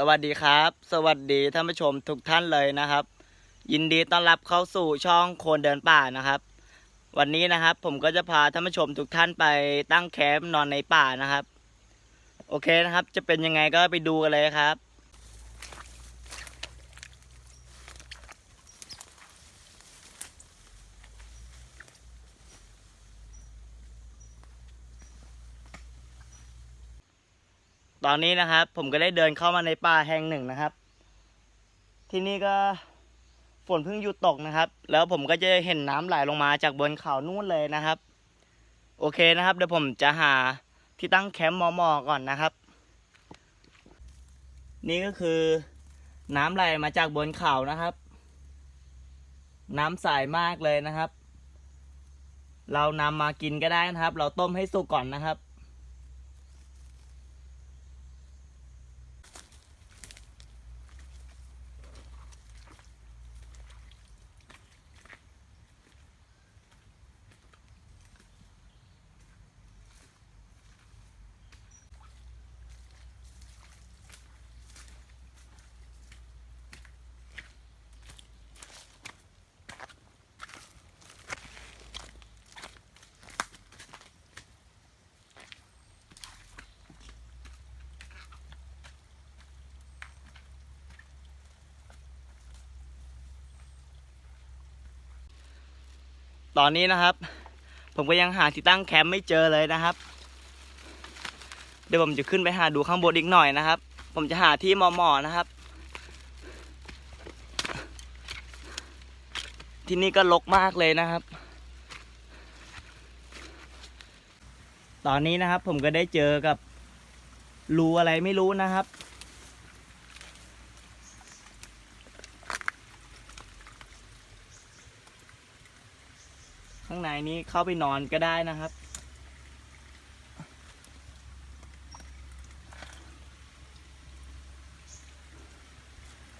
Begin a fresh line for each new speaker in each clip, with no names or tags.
สวัสดีครับ สวัสดีท่านผู้ชมทุกท่านเลยนะครับ ยินดีต้อนรับเข้าสู่ช่องโคนเดินป่านะครับ วันนี้นะครับ ผมก็จะพาท่านผู้ชมทุกท่านไปตั้งแคมป์นอนในป่านะครับ โอเคนะครับ จะเป็นยังไงก็ไปดูกันเลยครับ ตอนนี้นะครับ ผมก็ได้เดินเข้ามาในป่าแห่งหนึ่งนะครับ ที่นี่ก็ฝนเพิ่งหยุดตกนะครับ แล้วผมก็จะเห็นน้ำไหลลงมาจากบนเขานู่นเลยนะครับ โอเคนะครับเดี๋ยวผมจะหาที่ตั้งแคมป์มอๆก่อนนะครับ นี่ก็คือ น้ำไหลมาจากบนเขานะครับ น้ำใสมากเลยนะครับ เรานำมากินก็ได้นะครับ เราต้มให้สุกก่อนนะครับ ตอนนี้นะครับ ผมก็ยังหาที่ตั้งแคมป์ไม่เจอเลยนะครับ เดี๋ยวผมจะขึ้นไปหาดูข้างบนอีกหน่อยนะครับ ผมจะหาที่เหมาะๆนะครับ ที่นี่ก็รกมากเลยนะครับ ตอนนี้นะครับผมก็ได้เจอกับรูอะไรไม่รู้นะครับ ข้างในนี้เข้าไปนอนก็ได้นะครับ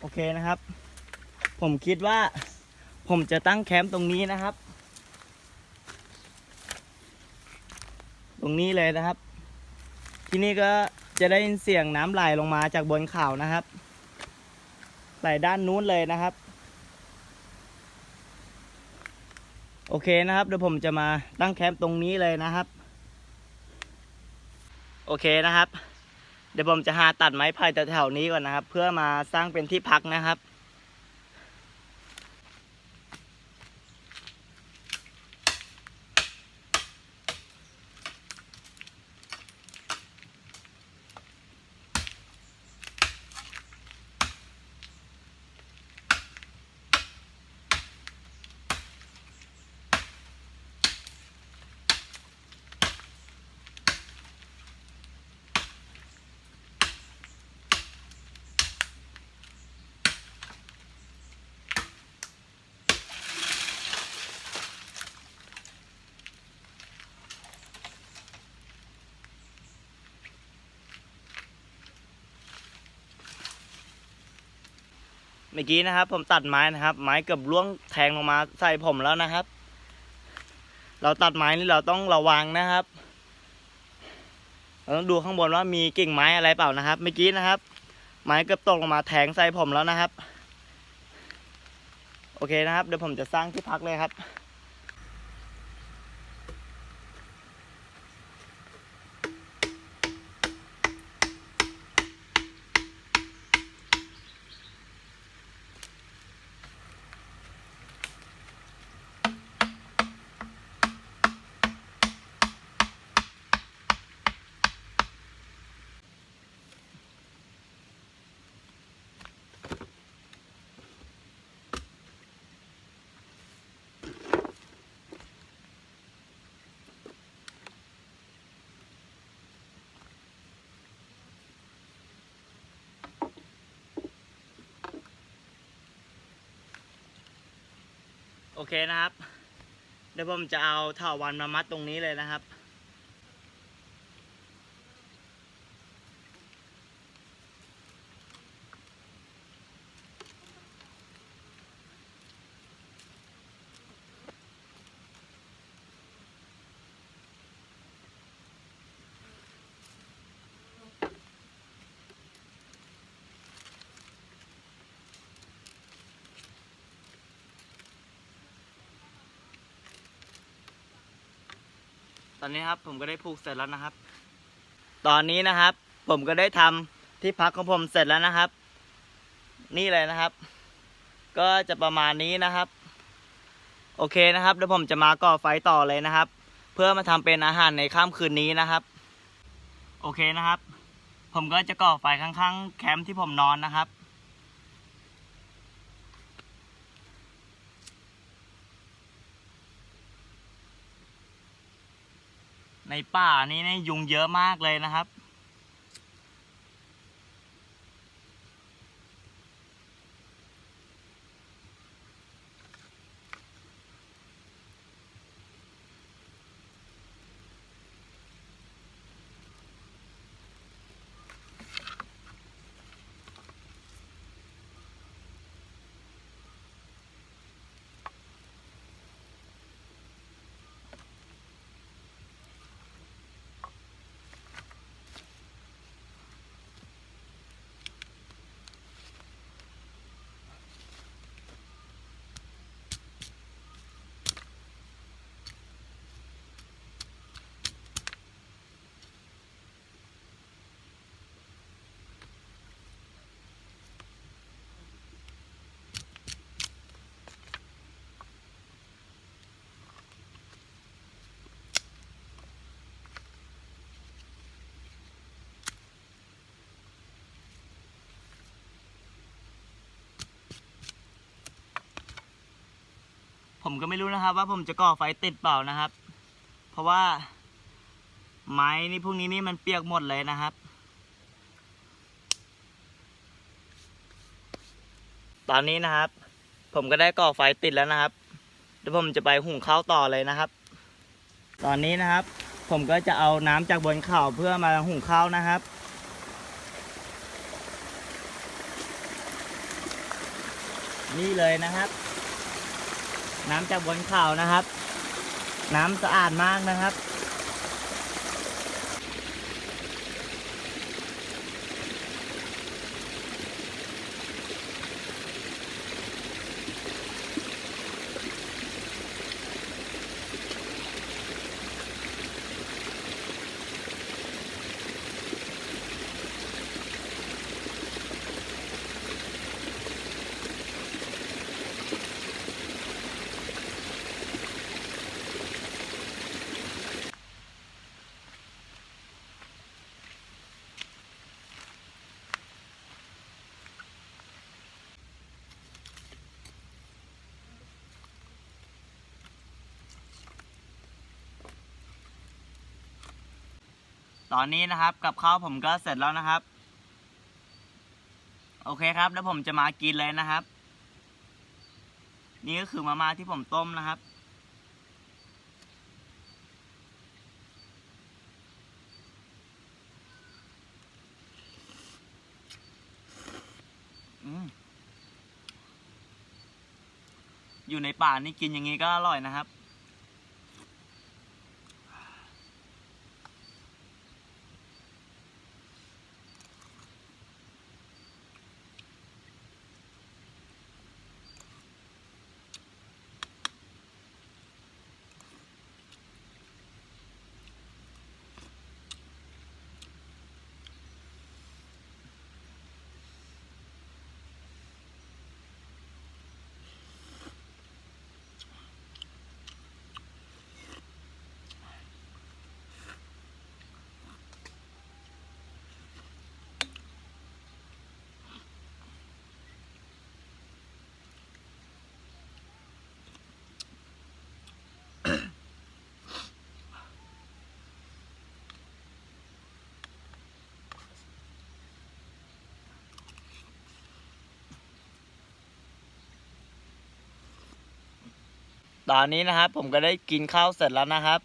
โอเคนะครับ ผมคิดว่าผมจะตั้งแคมป์ตรงนี้นะครับ ตรงนี้เลยนะครับ ที่นี่ก็จะได้ยินเสียงน้ำไหลลงมาจากบนเขานะครับไหลด้านนู้นเลยนะครับ โอเคนะครับ เดี๋ยวผมจะมาตั้งแคมป์ตรงนี้เลยนะครับ โอเคนะครับ เดี๋ยวผมจะหาตัดไม้ไผ่แถวๆนี้ก่อนนะครับ เพื่อมาสร้างเป็นที่พักนะครับ มื่อกี้นะครับ ผมตัดไม้นะครับ ไม้เกือบล่วงแทงลงมาใส่ผมแล้วนะครับ เราตัดไม้นี่เราต้องระวังนะครับ เราต้องดูข้างบนว่ามีกิ่งไม้อะไรเปล่านะครับเมื่อกี้นะครับ ไม้เกือบตกลงมาแทงใส่ผมแล้วนะครับ โอเคนะครับ เดี๋ยวผมจะสร้างที่พักเลยครับ โอเคนะครับ เดี๋ยวผมจะเอาเถาวันมามัดตรงนี้เลยนะครับ อนนี้ครับผมก็ได้ผูกเสร็จแล้วนะครับ ตอนนี้นะครับ ผมก็ได้ทำที่พักของผมเสร็จแล้วนะครับ นี่เลยนะครับ ก็จะประมาณนี้นะครับ โอเคนะครับเดี๋ยวผมจะมาก่อไฟต่อเลยนะครับ เพื่อมาทำเป็นอาหารในค่ำคืนนี้นะครับ โอเคนะครับ ผมก็จะก่อไฟข้างๆ แคมป์ที่ผมนอนนะครับ ในป่านี้เนี่ยยุงเยอะมากเลยนะครับ ผมก็ไม่รู้นะครับ ว่าผมจะก่อไฟติดเปล่านะครับ เพราะว่า ไม้นี่พวกนี้นี่มันเปียกหมดเลยนะครับ ตอนนี้นะครับ ผมก็ได้ก่อไฟติดแล้วนะครับเดี๋ยวผมจะไปหุงข้าวต่อเลยนะครับ ตอนนี้นะครับ ผมก็จะเอาน้ำจากบนเขาเพื่อมาหุงข้าวนะครับนี่เลยนะครับ น้ำจากบนเขานะครับ น้ำสะอาดมากนะครับ ตอนนี้นะครับ กับข้าวผมก็เสร็จแล้วนะครับ โอเคครับแล้วผมจะมากินเลยนะครับ นี่ก็คือมาม่าที่ผมต้มนะครับอืมอยู่ในป่านี่กินอย่างนี้ก็อร่อยนะครับ ตอนนี้นะครับ ผมก็ได้กินข้าวเสร็จแล้วนะครับ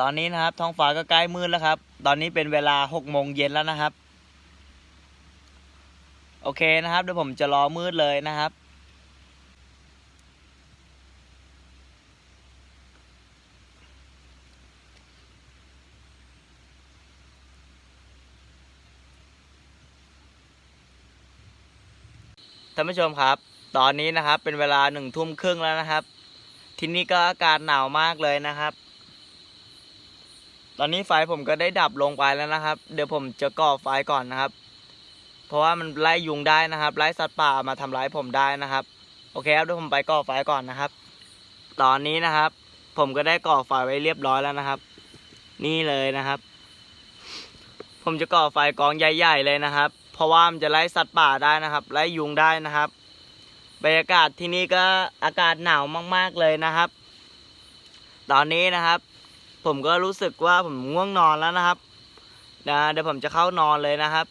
ตอนนี้นะครับ ท้องฟ้าก็ใกล้มืดแล้วครับ ตอนนี้เป็นเวลาหกโมงเย็นแล้วนะครับ โอเคนะครับเดี๋ยวผมจะรอมืดเลยนะครับ ท่านผู้ชมครับ ตอนนี้นะครับเป็นเวลาหนึ่งทุ่มครึ่งแล้วนะครับ ที่นี่ก็อากาศหนาวมากเลยนะครับ ตอนนี้ไฟผมก็ได้ดับลงไปแล้วนะครับ เดี๋ยวผมจะก่อไฟก่อนนะครับ เพราะว่ามันไล่ยุงได้นะครับไล่สัตว์ป่ามาทำร้ายผมได้นะครับ โอเคครับเดี๋ยวผมไปก่อไฟก่อนนะครับ ตอนนี้นะครับ ผมก็ได้ก่อไฟไว้เรียบร้อยแล้วนะครับ นี่เลยนะครับ ผมจะก่อไฟกองใหญ่ ๆ เลยนะครับ เพราะว่ามันจะไล่สัตว์ป่าได้นะครับ ไล่ยุงได้นะครับ บรรยากาศที่นี่ก็อากาศหนาวมาก ๆเลยนะครับ ตอนนี้นะครับ ผมก็รู้สึกว่าผมง่วงนอนแล้วนะครับนะเดี๋ยวผมจะเข้านอนเลยนะครับ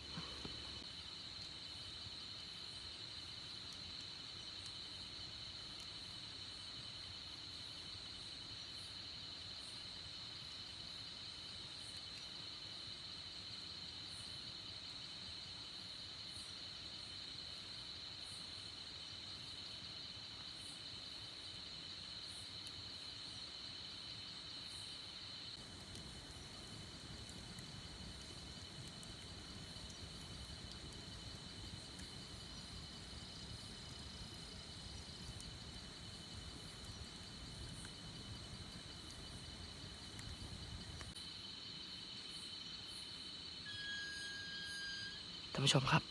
านผู้ชมครับ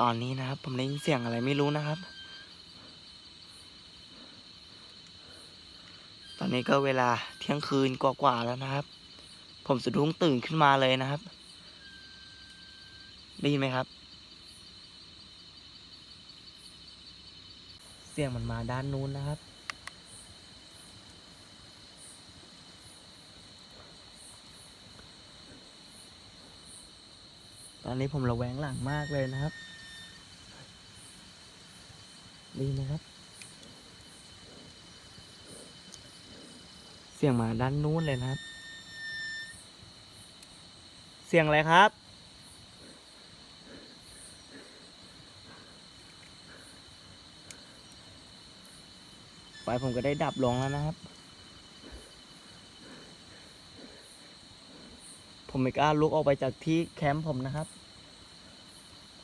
ตอนนี้นะครับ ผมได้ยินเสียงอะไรไม่รู้นะครับ ตอนนี้ก็เวลาเที่ยงคืนกว่าๆแล้วนะครับ ผมสะดุ้งตื่นขึ้นมาเลยนะครับ ได้ยินไหมครับ เสียงมันมาด้านนู้นนะครับ อนนี้ผมระแวงหลังมากเลยนะครับ ดีนะครับ เสียงมาด้านนู้นเลยนะครับ เสียงอะไรครับ ไฟผมก็ได้ดับลงแล้วนะครับผมไม่กล้าลุกออกไปจากที่แคมป์ผมนะครับ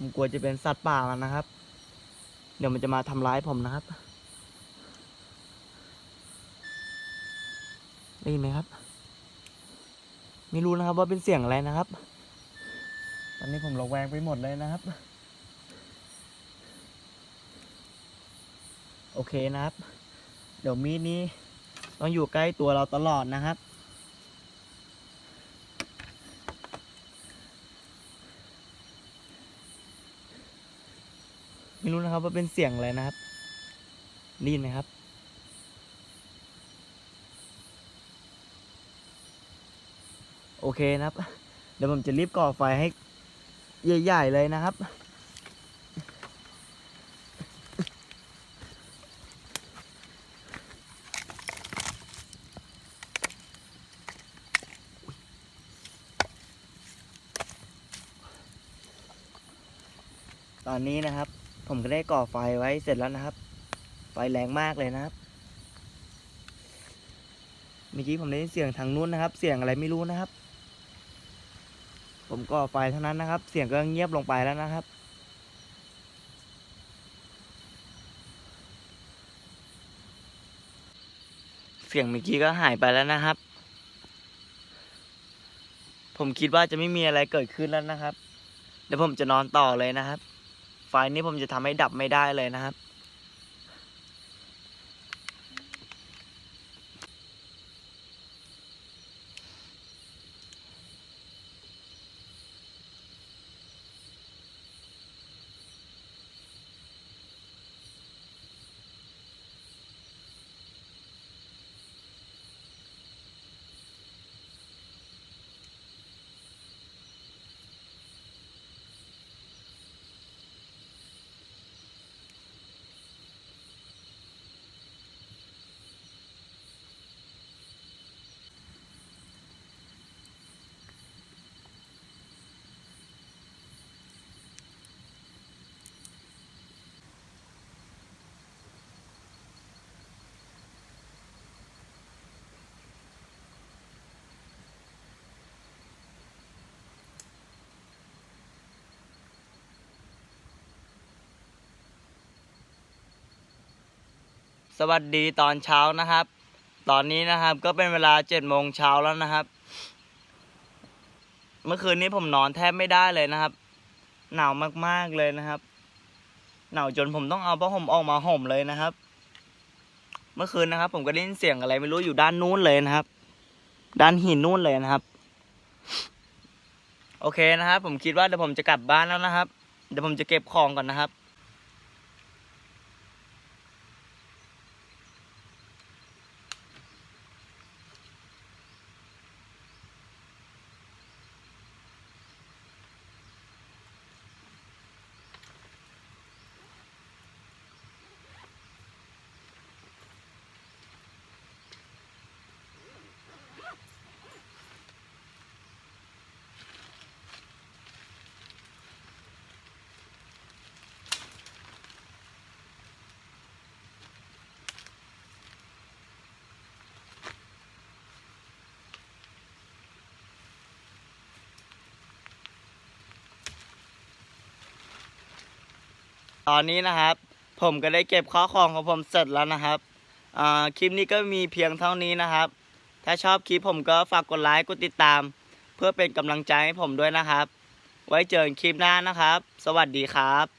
ผมกลัวจะเป็นสัตว์ป่ามันนะครับ เดี๋ยวมันจะมาทำร้ายผมนะครับ ได้ยินไหมครับ ไม่รู้นะครับว่าเป็นเสียงอะไรนะครับ ตอนนี้ผมระแวงไปหมดเลยนะครับ โอเคนะครับ เดี๋ยวมีดนี้ต้องอยู่ใกล้ตัวเราตลอดนะครับ ไม่รู้นะครับว่าเป็นเสียงอะไรนะครับได้ยินไหมครับ โอเคนะครับ เดี๋ยวผมจะรีบก่อไฟให้ใหญ่ๆเลยนะครับตอนนี้นะครับ ผมก็ได้ก่อไฟไว้เสร็จแล้วนะครับ ไฟแรงมากเลยนะครับ เมื่อกี้ผมได้ยินเสียงทางนู้นนะครับ เสียงอะไรไม่รู้นะครับ ผมก่อไฟเท่านั้นนะครับ เสียงก็เงียบลงไปแล้วนะครับเสียงเมื่อกี้ก็หายไปแล้วนะครับ ผมคิดว่าจะไม่มีอะไรเกิดขึ้นแล้วนะครับ เดี๋ยวผมจะนอนต่อเลยนะครับ ไฟนี้ผมจะทำให้ดับไม่ได้เลยนะครับ สวัสดีตอนเช้านะครับ ตอนนี้นะครับก็เป็นเวลาเจ็ดโมงเช้าแล้วนะครับ เมื่อคืนนี้ผมนอนแทบไม่ได้เลยนะครับ หนาวมากๆเลยนะครับ หนาวจนผมต้องเอาผ้าห่มออกมาห่มเลยนะครับ เมื่อคืนนะครับ ผมก็ได้ยินเสียงอะไรไม่รู้อยู่ด้านนู้นเลยนะครับ ด้านหินนู้นเลยนะครับ โอเคนะครับ ผมคิดว่าเดี๋ยวผมจะกลับบ้านแล้วนะครับ เดี๋ยวผมจะเก็บของก่อนนะครับ ตอนนี้นะครับ ผมก็ได้เก็บข้อของของผมเสร็จแล้วนะครับคลิปนี้ก็มีเพียงเท่านี้นะครับ ถ้าชอบคลิปผมก็ฝากกดไลค์กดติดตาม เพื่อเป็นกำลังใจให้ผมด้วยนะครับ ไว้เจอกันคลิปหน้านะครับ สวัสดีครับ